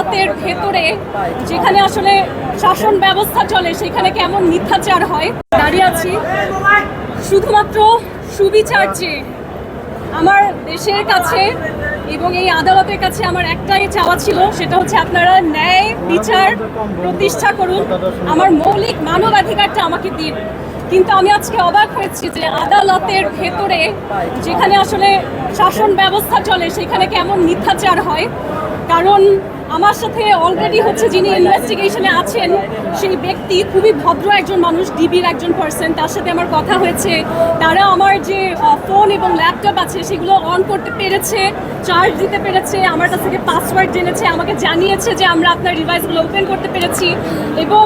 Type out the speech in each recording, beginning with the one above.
আদালতের ভেতরে যেখানে আসলে শাসন ব্যবস্থা চলে, সেখানে কেমন মিথ্যাচার হয়? দাঁড়িয়ে আছি। শুধুমাত্র সুবিচার চেয়ে আমার দেশের কাছে এবং এই আদালতের কাছে আমার একটাই চাওয়া ছিল, সেটা হচ্ছে আপনারা ন্যায় বিচার প্রতিষ্ঠা করুন। আমার মৌলিক মানবাধিকারটা আমাকে দিন। কিন্তু আমি আজকে অবাক হয়েছি যে আদালতের ভেতরে যেখানে আসলে শাসন ব্যবস্থা চলে, সেখানে কেমন মিথ্যাচার হয়। কারণ আমার সাথে অলরেডি হচ্ছে যিনি ইনভেস্টিগেশনে আছেন, সেই ব্যক্তি খুবই ভদ্র একজন মানুষ ডিবির একজন পার্সন তার সাথে আমার কথা হয়েছে। তারা আমার যে ফোন এবং ল্যাপটপ আছে, সেগুলো অন করতে পেরেছে চার্জ দিতে পেরেছে, আমার কাছ থেকে পাসওয়ার্ড জেনেছে, আমাকে জানিয়েছে যে আমরা আপনার ডিভাইসগুলো ওপেন করতে পেরেছি। এবং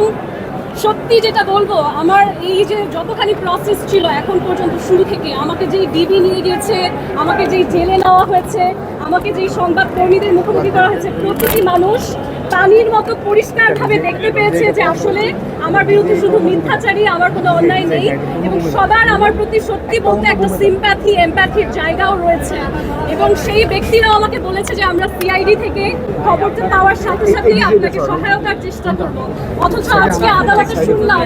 সত্যি যেটা বলব, আমার এই যে যতখানি প্রসেস ছিল এখন পর্যন্ত শুরু থেকে, আমাকে যেই ডিবি নিয়ে গিয়েছে আমাকে যেই জেলে নেওয়া হয়েছে, আমাকে যেই সংবাদ কর্মীদের মুখোমুখি করা হয়েছে, প্রতিটি মানুষ পানির মতো পরিষ্কারভাবে দেখতে পেয়েছে যে আসলে আমার বিরুদ্ধে শুধু মিথ্যাচারী, আমার কোনো অন্যায় নেই এবং সবার আমার প্রতি সত্যি বলতে একটা সিম্প্যাথি এম্প্যাথির জায়গাও রয়েছে। এবং সেই ব্যক্তিরাও আমাকে বলেছে যে আমরা সিআইডি থেকে খবরটা পাওয়ার সাথে সাথেই আপনাকে সহায়তার চেষ্টা করব। অথচ আজকে আদালতে শুনলাম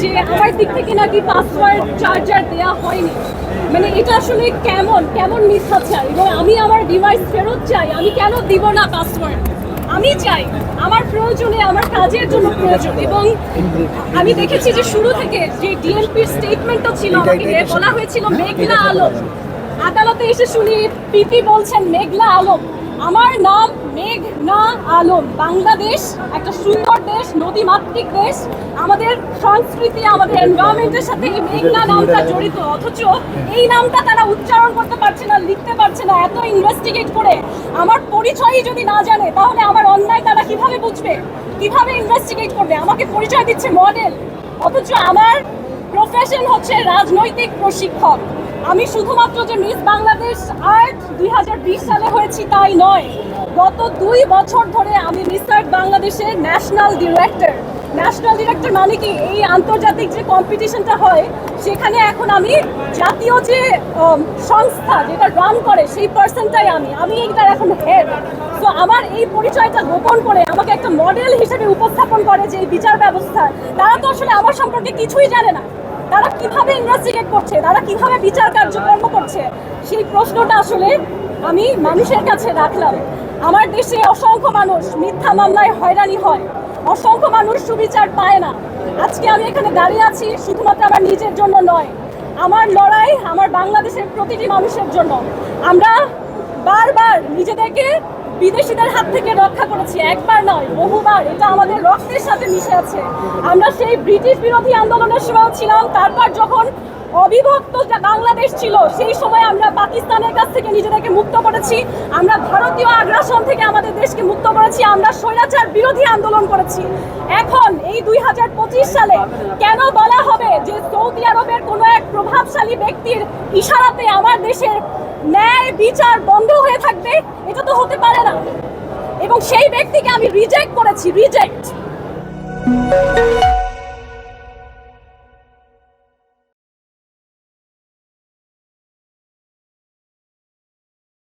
যে আমার দিক থেকে নাকি পাসওয়ার্ড চার্জার দেওয়া হয়নি। মানে এটা আসলে কেমন কেমন মিথ্যাচার? এবং আমি আমার ডিভাইস ফেরত চাই, আমি কেন দিব না পাসওয়ার্ড আমি চাই আমার প্রয়োজনে আমার কাজের জন্য প্রয়োজন। এবং আমি দেখেছি যে শুরু থেকে যে ডিএনপির স্টেটমেন্টটা ছিল আমাকে বলা হয়েছিল মেঘলা আলম আদালতে এসে শুনি পিপি বলছেন মেঘলা আলম আমার নাম আলম বাংলাদেশ একটা সুন্দর দেশ নদীমাতৃক দেশ। আমাদের সংস্কৃতি আমাদের এনভায়রনমেন্টের সাথে এই মেঘনা নামটা জড়িত অথচ এই নামটা তারা উচ্চারণ করতে পারছে না লিখতে পারছে না এত ইনভেস্টিগেট করে। আমার পরিচয়ই যদি না জানে তাহলে আমার অন্যায় তারা কীভাবে বুঝবে? কীভাবে ইনভেস্টিগেট করবে? আমাকে পরিচয় দিচ্ছে মডেল অথচ আমার প্রফেশন হচ্ছে রাজনৈতিক প্রশিক্ষক। আমি শুধুমাত্র যে মিস বাংলাদেশ আর্ট দুই সালে হয়েছি তাই নয়, গত দুই বছর ধরে আমি মিস আর্ট বাংলাদেশের ন্যাশনাল ডিরেক্টর। ন্যাশনাল ডিরেক্টর মানে কি? এই আন্তর্জাতিক যে কম্পিটিশনটা হয়, সেখানে এখন আমি জাতীয় যে সংস্থা যেটা রান করে, সেই পার্সনটাই আমি। আমি এইটার এখন হেড তো আমার এই পরিচয়টা গোপন করে আমাকে একটা মডেল হিসেবে উপস্থাপন করে যে এই বিচার ব্যবস্থা। তারা তো আসলে আমার সম্পর্কে কিছুই জানে না। তারা কীভাবে ইনভেস্টিগেট করছে? তারা কীভাবে বিচার কার্যক্রম করছে? সেই প্রশ্নটা আসলে আমি মানুষের কাছে রাখলাম। আমার দেশে অসংখ্য মানুষ মিথ্যা মামলায় হয়রানি হয়। অসংখ্য মানুষ সুবিচার পায় না। আজকে আমি এখানে দাঁড়িয়ে আছি শুধুমাত্র আমার নিজের জন্য নয়। আমার লড়াই আমার বাংলাদেশের প্রতিটি মানুষের জন্য। আমরা বারবার নিজেদেরকে বিদেশিদের হাত থেকে রক্ষা করেছি, একবার নয়, বহুবার। এটা আমাদের রক্তের সাথে মিশে আছে। আমরা সেই ব্রিটিশ বিরোধী আন্দোলনের সময় ছিলাম, তারপর যখন অবিভক্ত যে বাংলাদেশ ছিল, সেই সময় আমরা পাকিস্তানের কাছ থেকে নিজেদেরকে মুক্ত করেছি, আমরা ভারতীয় আগ্রাসন থেকে আমাদের দেশকে মুক্ত করেছি, আমরা স্বৈরাচার বিরোধী আন্দোলন করেছি। এখন এই দুই হাজার পঁচিশ সালে কেন বলা হবে যে সৌদি আরবের কোনো এক প্রভাবশালী ব্যক্তির ইশারাতে আমার দেশের ন্যায় বিচার বন্ধ হয়ে থাকবে? এটা তো হতে পারে না। এবং সেই ব্যক্তিকে আমি রিজেক্ট করেছি রিজেক্ট